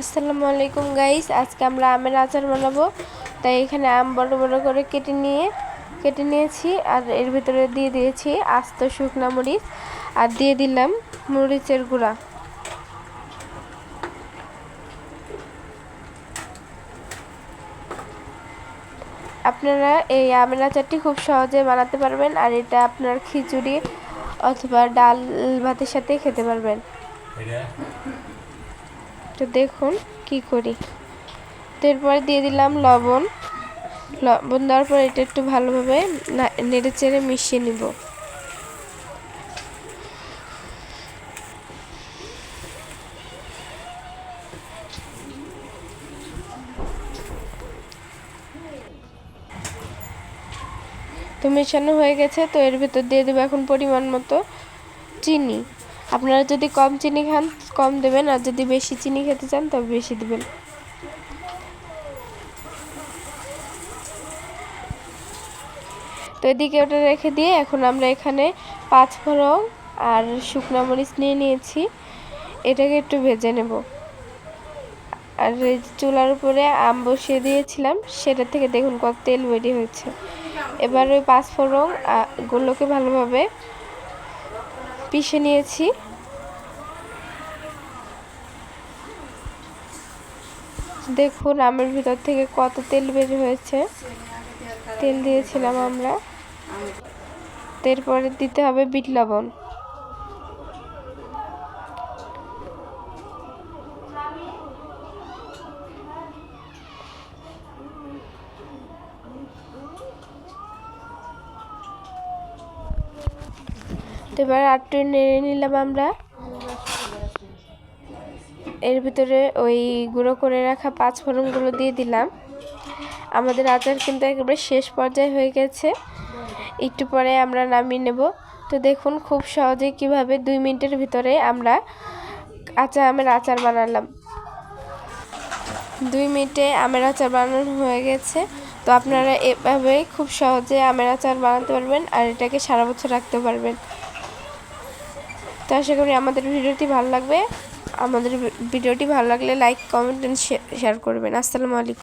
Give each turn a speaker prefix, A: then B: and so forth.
A: আসসালামু আলাইকুম গাইস আজকে আমরা আমের আচার বানাবো। তাই এখানে আম বড় বড় করে কেটে নিয়ে, কেটে নিয়েছি আর এর ভিতরে দিয়ে দিয়েছি আস্ত শুকনা মরিচ আর দিয়ে দিলাম মরিচের গুঁড়া। আপনারা এই আমের আচারটি খুব সহজে বানাতে পারবেন আর এটা আপনার খিচুড়ি অথবা ডাল ভাতের সাথে খেতে পারবেন। তো দেখুন কি করি। তো এরপরে দিয়ে দিলাম লবণ। লবণ দেওয়ার পর এটা একটু ভালোভাবে নেড়ে চেড়ে মিশিয়ে নিব। তো মেশানো হয়ে গেছে, তো এর ভিতর দিয়ে দেবো এখন পরিমাণ মতো চিনি। আপনারা যদি কম চিনি খান, কম দেবেন, আর যদি বেশি চিনি খেতে চান, তবে বেশি দেবেন। তো এদিকে ওটা রেখে দিয়ে এখন আমরা এখানে পাঁচ ফোড়ন আর শুকনা মরিচ নিয়ে নিয়েছি। এটাকে একটু ভেজে নেব। আর এই চুলার উপরে আম বসিয়ে দিয়েছিলাম, সেটা থেকে দেখুন কত তেল বেরিয়ে হয়েছে। এবার ওই পাঁচ ফোড়ন গুলোকে ভালোভাবে পিষে নিয়েছি। দেখুন, আমের ভিতর থেকে কত তেল বের হয়েছে। তেল দিয়েছিলাম আমরা। এরপরে দিতে হবে বিট লবণ। এবার আটটু নেড়ে নিলাম আমরা। এর ভিতরে ওই গুঁড়ো করে রাখা পাঁচ ফোড়নগুলো দিয়ে দিলাম। আমাদের আচার কিন্তু একেবারে শেষ পর্যায়ে হয়ে গেছে। একটু পরে আমরা নামিয়ে নেব। তো দেখুন খুব সহজে কীভাবে দুই মিনিটের ভিতরে আমরা কাঁচা আমের আচার বানালাম। দুই মিনিটে আমের আচার বানানো হয়ে গেছে। তো আপনারা এভাবে খুব সহজে আমের আচার বানাতে পারবেন আর এটাকে সারা বছর রাখতে পারবেন। তো আশা করি আমাদের ভিডিওটি ভালো লাগবে। আমাদের ভিডিওটি ভালো লাগলে লাইক কমেন্ট শেয়ার করবেন। আসসালামু আলাইকুম।